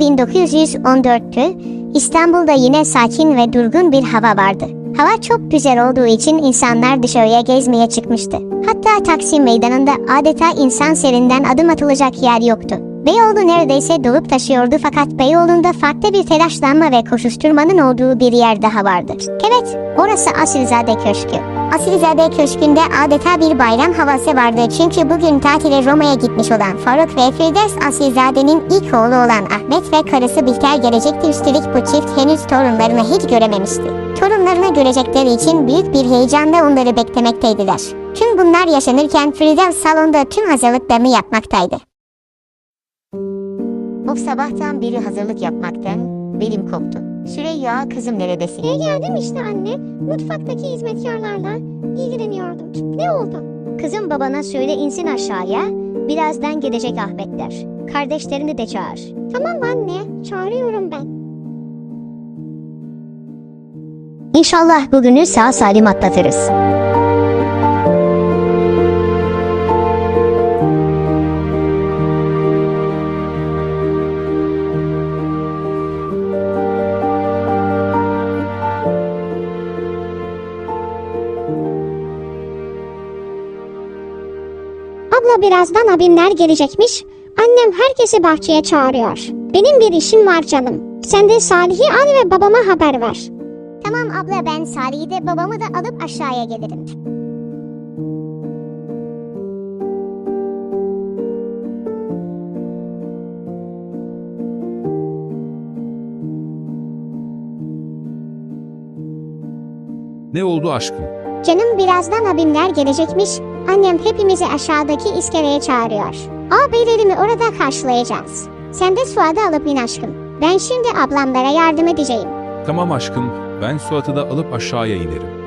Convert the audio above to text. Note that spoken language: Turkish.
Yıl 1914'tü. İstanbul'da yine sakin ve durgun bir hava vardı. Hava çok güzel olduğu için insanlar dışarıya gezmeye çıkmıştı. Hatta Taksim Meydanı'nda adeta insan serinden adım atılacak yer yoktu. Beyoğlu neredeyse dolup taşıyordu fakat Beyoğlu'nda farklı bir telaşlanma ve koşuşturmanın olduğu bir yer daha vardı. Evet, orası Asilzade Köşkü. Asilzade Köşkü'nde adeta bir bayram havası vardı çünkü bugün tatile Roma'ya gitmiş olan Faruk ve Firdevs Asilzade'nin ilk oğlu olan Ahmet ve karısı Bihter gelecekti üstelik bu çift henüz torunlarını hiç görememişti. Torunlarını görecekleri için büyük bir heyecanla onları beklemekteydiler. Tüm bunlar yaşanırken Firdevs salonda tüm hazırlıklarını yapmaktaydı. Of sabahtan beri hazırlık yapmaktan belim koptu. Süreyya kızım neredesin? Eve geldim işte anne. Mutfaktaki hizmetkarlarla ilgileniyordum. Ne oldu? Kızım babana söyle insin aşağıya. Birazdan gelecek Ahmetler. Kardeşlerini de çağır. Tamam anne. Çağırıyorum ben. İnşallah bugünü sağ salim atlatırız. Abla birazdan abimler gelecekmiş. Annem herkesi bahçeye çağırıyor. Benim bir işim var canım. Sen de Salih'i al ve babama haber ver. Tamam abla ben Salih'i de babamı da alıp aşağıya gelirim. Ne oldu aşkım? Canım birazdan abimler gelecekmiş. Annem hepimizi aşağıdaki iskeleye çağırıyor. Ağabeylerimi orada karşılayacağız. Sen de Suad'ı alıp in aşkım. Ben şimdi ablamlara yardım edeceğim. Tamam aşkım, ben Suat'ı da alıp aşağıya inerim.